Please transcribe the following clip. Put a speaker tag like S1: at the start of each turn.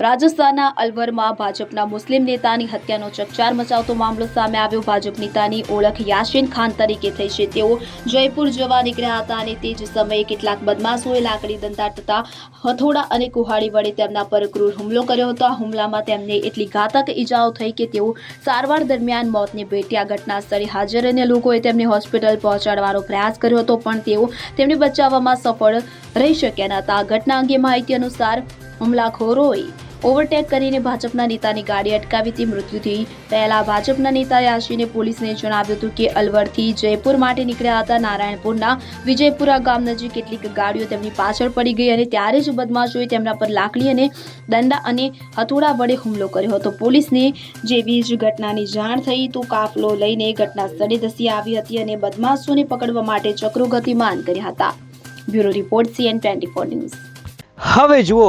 S1: રાજસ્થાનના અલવરમાં ભાજપના મુસ્લિમ નેતાની હત્યાનો ચકચાર મચાવતો મામલો સામે આવ્યો. ભાજપ નેતાની ઓળખ યાસીન ખાન તરીકે થઈ છે. તેઓ જયપુર જવા નીકળ્યા હતા અને તે જ સમયે કેટલાક બદમાશોએ લાકડી દંતા તથા હથોડા અને કુહાડી વડે તેમના પર ક્રૂર હુમલો કર્યો હતો. આ હુમલામાં તેમને એટલી ઘાતક ઈજાઓ થઈ કે તેઓ સારવાર દરમિયાન મોતને ભેટ્યા. ઘટના સ્થળે હાજર અને લોકોએ તેમને હોસ્પિટલ પહોંચાડવાનો પ્રયાસ કર્યો હતો, પણ તેઓ તેમને બચાવવામાં સફળ રહી શક્યા ન હતા આ ઘટના અંગે માહિતી અનુસાર હુમલાખોરોએ ઓવરટેક કરીને ભાજપના નેતાની ગાડી અટકાવી તે મૃત્યુથી પહેલા ભાજપના નેતાએ આશીને પોલીસને જણાવ્યું હતું કે અલવરથી જયપુર માટે નીકળ્યા હતા. નારાયણપુરના વિજયપુરા ગામ નજીક કેટલીક ગાડીઓ તેમની પાછળ પડી ગઈ અને ત્યારે જ બદમાશોએ તેમના પર લાકડી અને દંડા અને હથોડા વડે હુમલો કર્યો હતો. પોલીસને જેવી જ ઘટનાની જાણ થઈ તો કાફલો લઈને ઘટના સ્થળે ધસી આવી હતી અને બદમાશોને પકડવા માટે ચક્રો ગતિમાન કર્યા હતા. Bureau report CN twenty news.
S2: હવે જુઓ